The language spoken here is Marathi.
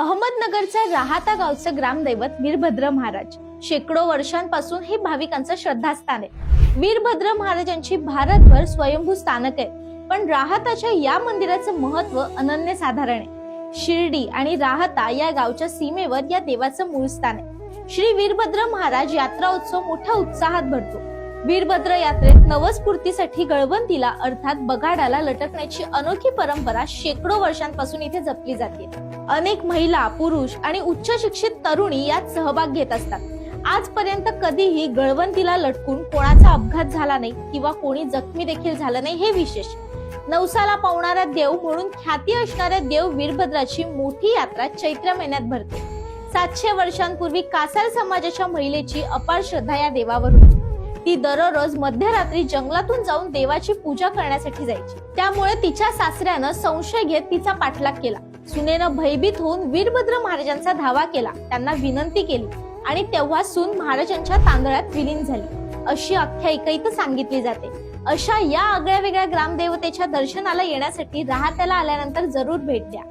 अहमदनगरचं राहाता गावचं ग्रामदैवत वीरभद्र महाराज. शेकडो वर्षांपासून हे भाविकांचं श्रद्धास्थान आहे. वीरभद्र महाराजांची भारतभर स्वयंभू स्थानक आहे पण राहताच्या या मंदिराचं महत्त्व अनन्यसाधारण आहे. शिर्डी आणि राहता या गावच्या सीमेवर या देवाचं मूळ स्थान आहे. श्री वीरभद्र महाराज यात्रा उत्सव मोठ्या उत्साहात भरतो. वीरभद्र यात्रेत नवस्फूर्तीसाठी गळवंतीला अर्थात बगाडाला लटकण्याची अनोखी परंपरा शेकडो वर्षांपासून इथे जपली जाते. अनेक महिला पुरुष आणि उच्च शिक्षित तरुणी यात सहभाग घेत असतात. आजपर्यंत कधीही गळवंतीला लटकून कोणाचा अपघात झाला नाही किंवा कोणी जखमी देखील झालं नाही हे विशेष. नवसाला पावणारा देव म्हणून ख्याती असणाऱ्या देव वीरभद्राची मोठी यात्रा चैत्र महिन्यात भरते. सातशे वर्षांपूर्वी कासार समाजाच्या महिलेची अपार श्रद्धा या देवावर होती. ती दररोज मध्यरात्री जंगलातून जाऊन देवाची पूजा करण्यासाठी जायची. त्यामुळे तिच्या सासऱ्यानं संशय घेत तिचा पाठलाग केला. सुनेनं भयभीत होऊन वीरभद्र महाराजांचा धावा केला. त्यांना विनंती केली आणि तेव्हा सून महाराजांच्या तांदळात विलीन झाली. अशी आख्यायिका इथं सांगितली जाते. अशा या आगळ्या वेगळ्या ग्रामदेवतेच्या दर्शनाला येण्यासाठी राहत्याला आल्यानंतर जरूर भेट द्या.